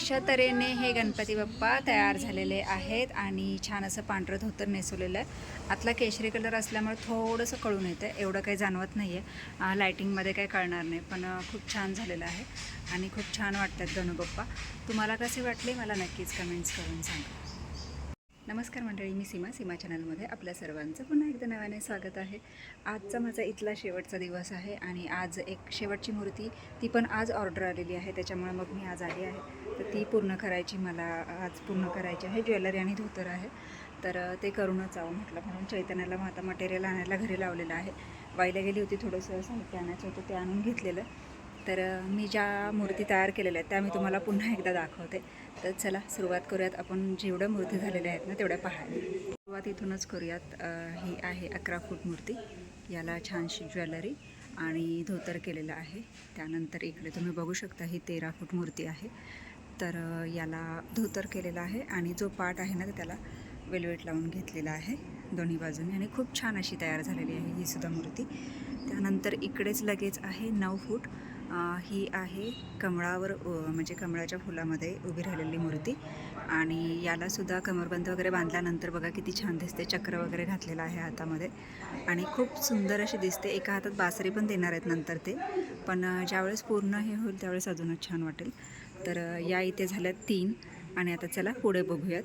अशा तऱ्हेने हे गणपती बाप्पा तयार झालेले आहेत आणि छान असं पांढरं धोतर नेसवलेलं आहे. आतला केशरी कलर असल्यामुळे थोडंसं कळून येतं. एवढं काही जाणवत नाही आहे लायटिंगमध्ये काही कळणार नाही पण खूप छान झालेलं आहे आणि खूप छान वाटतात गणूबाप्पा तुम्हाला कसे वाटले? मला नक्कीच कमेंट्स करून सांगा. नमस्कार मंडळी मी सीमा. सीमा चॅनलमध्ये आपल्या सर्वांचं पुन्हा एकदा नव्याने स्वागत आहे. आजचा माझा इथला शेवटचा दिवस आहे आणि आज एक शेवटची मूर्ती ती पण आज ऑर्डर आलेली आहे त्याच्यामुळे मग मी आज आली आहे. तर ती पूर्ण करायची मला आज पूर्ण करायची आहे ज्वेलरी आणि धोतर आहे. तर ते करूनच जावं म्हटलं. म्हणून चैतन्याला मग आता मटेरियल आणायला घरी लावलेलं आहे. वाईला गेली होती थोडंसं साहित्य आणायचं होतं ते आणून घेतलेलं. तर मी ज्या मूर्ती तयार केलेल्या आहेत त्या मी तुम्हाला पुन्हा एकदा दाखवते. तर चला सुरुवात करूयात. आपण जेवढ्या मूर्ती झालेल्या आहेत ना तेवढ्या पाहायला. सुरुवात इथूनच करूयात. ही आहे अकरा फूट मूर्ती. याला छानशी ज्वेलरी आणि धोतर केलेलं आहे. त्यानंतर इकडे तुम्ही बघू शकता ही तेरा फूट मूर्ती आहे. तर याला धोतर केलेलं आहे आणि जो पाट आहे ना तर त्याला वेलवेट लावून घेतलेला आहे दोन्ही बाजूने. आणि खूप छान अशी तयार झालेली आहे ही सुद्धा मूर्ती. त्यानंतर इकडेच लगेच आहे नऊ फूट. ही आहे कमळावर म्हणजे कमळाच्या फुलामध्ये उभी राहिलेली मूर्ती. आणि यालासुद्धा कमरबंद वगैरे बांधल्यानंतर बघा किती छान दिसते. चक्र वगैरे घातलेलं आहे हातामध्ये. आणि खूप सुंदर अशी दिसते. एका हातात बासरी पण देणार आहेत नंतर ते. पण ज्यावेळेस पूर्ण हे होईल त्यावेळेस अजूनच छान वाटेल. तर या इथे झाल्या तीन. आणि आता चला पुढे बघूयात.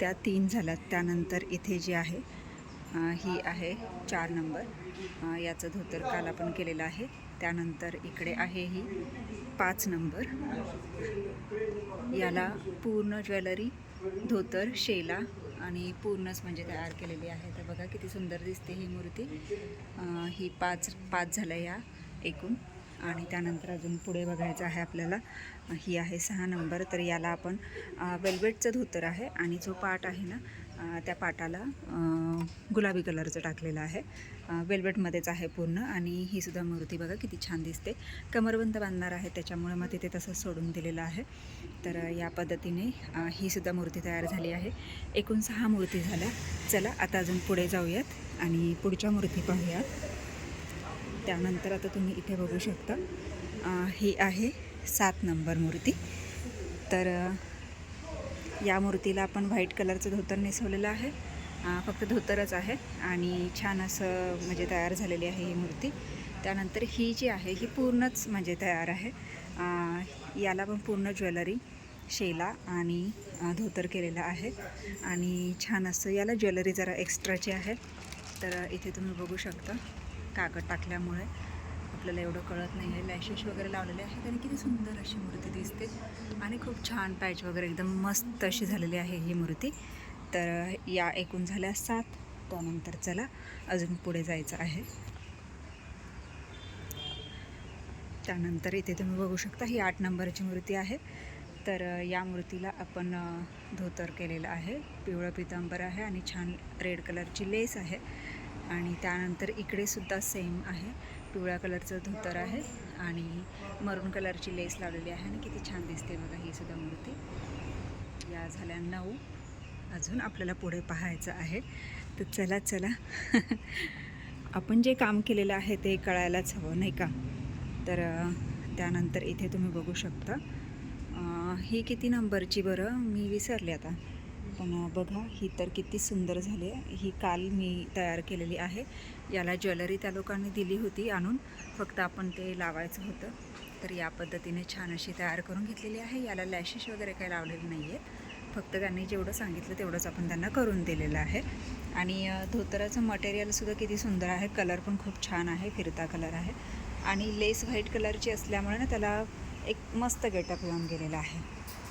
त्या तीन झाल्यात. त्यानंतर इथे जी आहे ही आहे चार नंबर. याचं धोतर काल आपण केलेलं आहे. त्यानंतर इकडे आहे ही पाच नंबर. याला पूर्ण ज्वेलरी धोतर शेला आणि पूर्णच म्हणजे तयार केलेली आहे. तर बघा किती सुंदर दिसते ही मूर्ती. ही पाच पाच झाल्या या एकूण. आणि त्यानंतर अजून पुढे बघायचं आहे आपल्याला. ही आहे सहा नंबर. तर याला आपण वेल्वेटचं धोतर आहे. आणि जो पाट आहे ना त्या पाटाला गुलाबी कलरचं टाकलेलं आहे. वेल्वेटमध्येच आहे पूर्ण आणि ही सुद्धा मूर्ती बघा किती छान दिसते. कमरबंद बांधणार आहे त्याच्यामुळे मग तिथे तसं सोडून दिलेलं आहे. तर या पद्धतीने ही सुद्धा मूर्ती तयार झाली आहे. एकूण सहा मूर्ती झाल्या. चला आता अजून पुढे जाऊयात आणि पुढच्या मूर्ती पाहूयात. त्यानंतर आता तुम्ही इथे बघू शकता. ही आहे सात नंबर मूर्ती. तर या मूर्तीला आपण व्हाईट कलरचं धोतर नेसवलेलं आहे. फक्त धोतरच आहे आणि छान असं म्हणजे तयार झालेली आहे ही मूर्ती. त्यानंतर ही जी आहे ही पूर्णच म्हणजे तयार आहे. याला पण पूर्ण ज्वेलरी शेला आणि धोतर केलेलं आहे. आणि छान असं याला ज्वेलरी जरा एक्स्ट्राची आहे. तर इथे तुम्ही बघू शकता कागद टाकल्यामुळे. आपल्याला एवढं कळत नाही आहे. लॅशेस वगैरे लावलेले आहे आणि किती सुंदर अशी मूर्ती दिसते आणि खूप छान पॅच वगैरे एकदम मस्त अशी झालेली आहे ही मूर्ती. तर या एकूण झाल्या सात. त्यानंतर चला अजून पुढे जायचं आहे. त्यानंतर इथे तुम्ही बघू शकता ही आठ नंबरची मूर्ती आहे. तर या मूर्तीला आपण धोतर केलेलं आहे. पिवळं पितांबर आहे आणि छान रेड कलरची लेस आहे. आणि त्यानंतर इकडे सुद्धा सेम आहे. पिवळ्या कलरचं धोतर आहे आणि मरून कलरची लेस लावलेली आहे आणि किती छान दिसते बघा ही सुद्धा मूर्ती. या झाल्या नऊ. अजून आपल्याला पुढे पाहायचं आहे. तर चला चला. आपण जे काम केलेलं आहे ते कळायलाच हवं नाही का? तर त्यानंतर इथे तुम्ही बघू शकता. ही किती नंबरची बरं? मी विसरले आता. पण बघा ही तर किती सुंदर झाली आहे. ही काल मी तयार केलेली आहे. याला ज्वेलरी त्या लोकांनी दिली होती आणून. फक्त आपण ते लावायचं होतं. तर या पद्धतीने छान अशी तयार करून घेतलेली आहे. याला लॅशेस वगैरे काही लावलेले नाही आहेत फक्त त्यांनी जेवढं सांगितलं तेवढंच आपण त्यांना करून दिलेलं आहे. आणि धोतराचं मटेरियलसुद्धा किती सुंदर आहे. कलर पण खूप छान आहे. फिरता कलर आहे. आणि लेस व्हाईट कलरची असल्यामुळे ना त्याला एक मस्त गेटअप येऊन गेलेला आहे.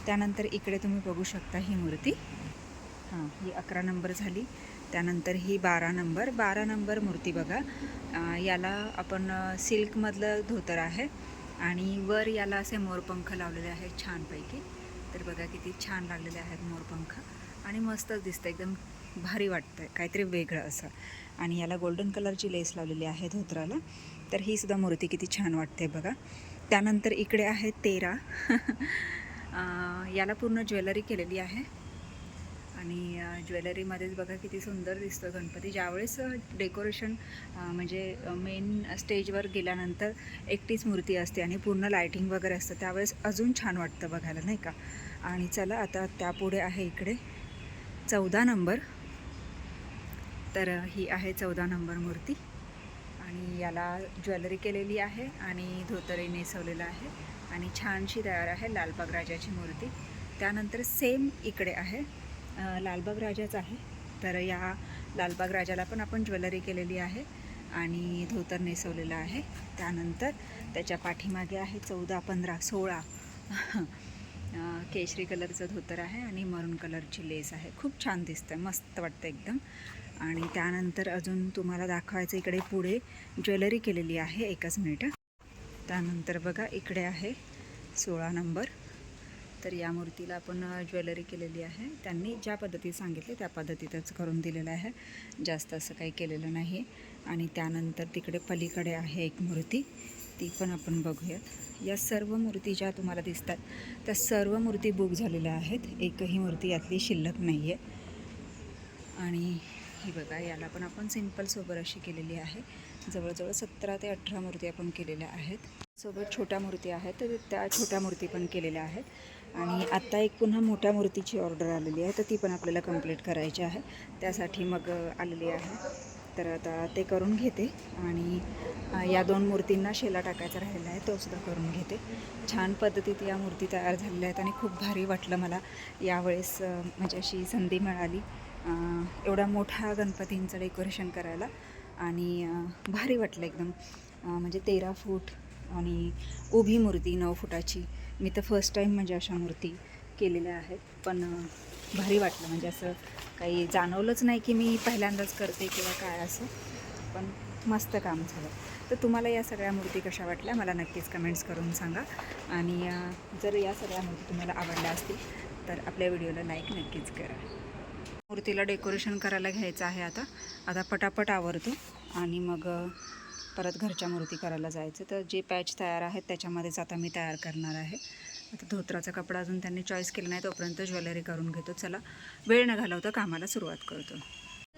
त्यानंतर इकडे तुम्ही बघू शकता ही मूर्ती. हां ही अकरा नंबर झाली. त्यानंतर ही बारा नंबर. बारा नंबर मूर्ती बघा. याला आपण सिल्कमधलं धोतर आहे आणि वर याला असे मोरपंख लावलेले आहेत छानपैकी. तर बघा किती छान लागलेले आहेत मोरपंख. आणि मस्तच दिसतं एकदम भारी वाटतं काहीतरी वेगळं असं. आणि याला गोल्डन कलरची लेस लावलेली आहे धोतराला. तर ही सुद्धा मूर्ती किती छान वाटते बघा. त्यानंतर इकडे आहे तेरा. याला पूर्ण ज्वेलरी केलेली आहे. आणि ज्वेलरीमध्येच बघा किती सुंदर दिसतो गणपती. ज्यावेळेस डेकोरेशन म्हणजे मेन स्टेजवर गेल्यानंतर एकटीच मूर्ती असते आणि पूर्ण लायटिंग वगैरे असतं त्यावेळेस अजून छान वाटतं बघायला नाही का? आणि चला आता त्यापुढे आहे इकडे चौदा नंबर. तर ही आहे चौदा नंबर मूर्ती आणि याला ज्वेलरी केलेली आहे आणि धोतरी नेसवलेलं आहे आणि छानशी तयार आहे लालबाग राजाची मूर्ती. त्यानंतर सेम इकडे आहे लालबाग राजाच आहे. तर या लालबाग राजाला पण आपण ज्वेलरी केलेली आहे आणि धोतर नेसवलेलं आहे. त्यानंतर त्याच्या पाठीमागे आहे चौदा पंधरा सोळा केशरी कलरचं धोतर आहे आणि मरून कलरची लेस आहे. खूप छान दिसतं मस्त वाटतं एकदम. आणि त्यानंतर अजून तुम्हाला दाखवायचं इकडे पुढे ज्वेलरी केलेली आहे एकच मिनिट. त्यानंतर बघा इकडे आहे सोळा नंबर. तर या मूर्तीला आपण ज्वेलरी केलेली आहे. त्यांनी ज्या पद्धती सांगितले त्या पद्धतीतच करून दिलेलं आहे. जास्त असं काही केलेलं नाही. आणि त्यानंतर तिकडे पलीकडे आहे एक मूर्ती. ती पण आपण बघूयात. या सर्व मूर्ती ज्या तुम्हाला दिसतात त्या सर्व मूर्ती बुक झालेल्या आहेत. एकही मूर्ती यातली शिल्लक नाही आहे आणि ही बघा याला पण आपण सिंपल सोबर अशी केलेली आहे. जवळजवळ सतरा ते अठरा मूर्ती आपण केलेल्या आहेत. सोबत छोट्या मूर्ती आहेत. तर त्या छोट्या मूर्ती पण केलेल्या आहेत. आणि आत्ता एक पुन्हा मोठ्या मूर्तीची ऑर्डर आलेली आहे तर ती पण आपल्याला कंप्लीट करायची आहे. त्यासाठी मग आलेली आहे. तर आता ते करून घेते आणि या दोन मूर्तींना शेला टाकायचा राहिलेला आहे तो सुद्धा करून घेते. छान पद्धतीत या मूर्ती तयार झालेल्या आहेत आणि खूप भारी वाटलं मला. यावेळेस म्हणजे अशी संधी मिळाली. एवढा मोठा गणपतींचं डेकोरेशन करायला आणि भारी वाटलं एकदम. म्हणजे तेरा फूट आणि उभी मूर्ती नऊ फुटाची. मी तर फर्स्ट टाईम म्हणजे अशा मूर्ती केलेल्या आहेत. पण भारी वाटलं. म्हणजे असं काही जाणवलंच नाही की मी पहिल्यांदाच करते किंवा काय असं. पण मस्त काम झालं. तर तुम्हाला या सगळ्या मूर्ती कशा वाटल्या? मला नक्कीच कमेंट्स करून सांगा. आणि जर या सगळ्या मूर्ती तुम्हाला आवडल्या असतील तर आपल्या व्हिडिओला लाईक नक्कीच करा. मूर्तीला डेकोरेशन करायला घ्यायचं आहे आता. आता पटापट आवरतो. आणि मग परत घरच्या मूर्ती करायला जायचं. तर जे पॅच तयार आहेत त्याच्यामध्येच आता मी तयार करणार आहे. आता धोत्राचा कपडा अजून त्यांनी चॉईस केला नाही तोपर्यंत ज्वेलरी करून घेतो. चला वेळ न घालवता कामाला सुरुवात करतो.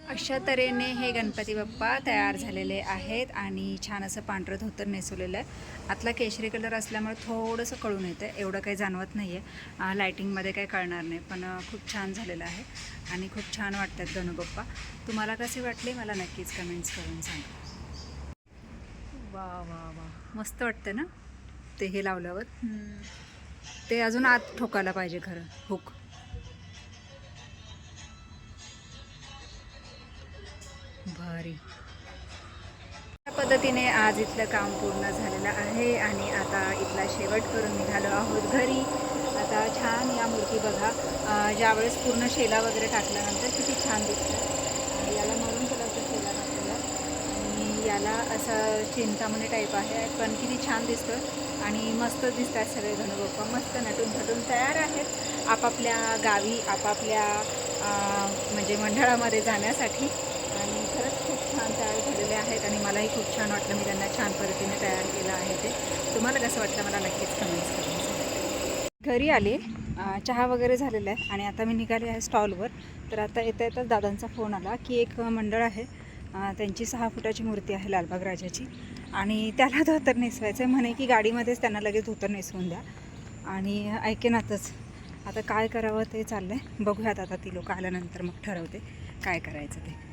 अशा तऱ्हेने हे गणपती बाप्पा तयार झालेले आहेत आणि छान असं पांढरं धोतर नेसवलेलं आहे. आतला केशरी कलर असल्यामुळे थोडंसं कळून येतं. एवढं काही जाणवत नाही आहे लायटिंगमध्ये काही कळणार नाही पण खूप छान झालेलं आहे. आणि खूप छान वाटतात गणूबाप्पा तुम्हाला कसे वाटले? मला नक्कीच कमेंट्स करून सांगा. वा वा वा. मस्त वाटतं ना? ते हे लावल्यावर. ते अजून आत ठोकायला पाहिजे खरं हुक. भारी. पद्धतीने आज इथलं काम पूर्ण झालेलं आहे आणि आता इथला शेवट करून निघालो आहोत घरी. आता छान या मूर्ती बघा. ज्यावेळेस पूर्ण शेला वगैरे टाकल्यानंतर किती छान दिसतं. याला टाकलेला आणि याला असं चिंतामणी टाईप आहे. पण किती छान दिसतं आणि मस्त दिसतात सगळे गणगोप्पा मस्त नटून थटून तयार आहेत. आपापल्या गावी आपापल्या म्हणजे मंडळामध्ये जाण्यासाठी. आणि खरंच खूप छान तयार झालेले आहेत आणि मलाही खूप छान वाटलं मी त्यांना छान पद्धतीने तयार केलं आहे ते. तुम्हाला कसं वाटलं मला नक्कीच कमेंट्स करून घरी आले. चहा वगैरे झालेला आहे आणि आता मी निघाले आहे स्टॉलवर तर आता येता येताच दादांचा फोन आला की एक मंडळ आहे. त्यांची सहा फुटाची मूर्ती आहे लालबाग राजाची. आणि त्याला धोतर नेसवायचं आहे म्हणे की गाडीमध्येच त्यांना लगेच धोतर नेसवून द्या. आणि ऐकेनातच आता काय करावं ते चाललं आहे बघूयात आता ती लोक आल्यानंतर मग ठरवते. काय करायचं ते.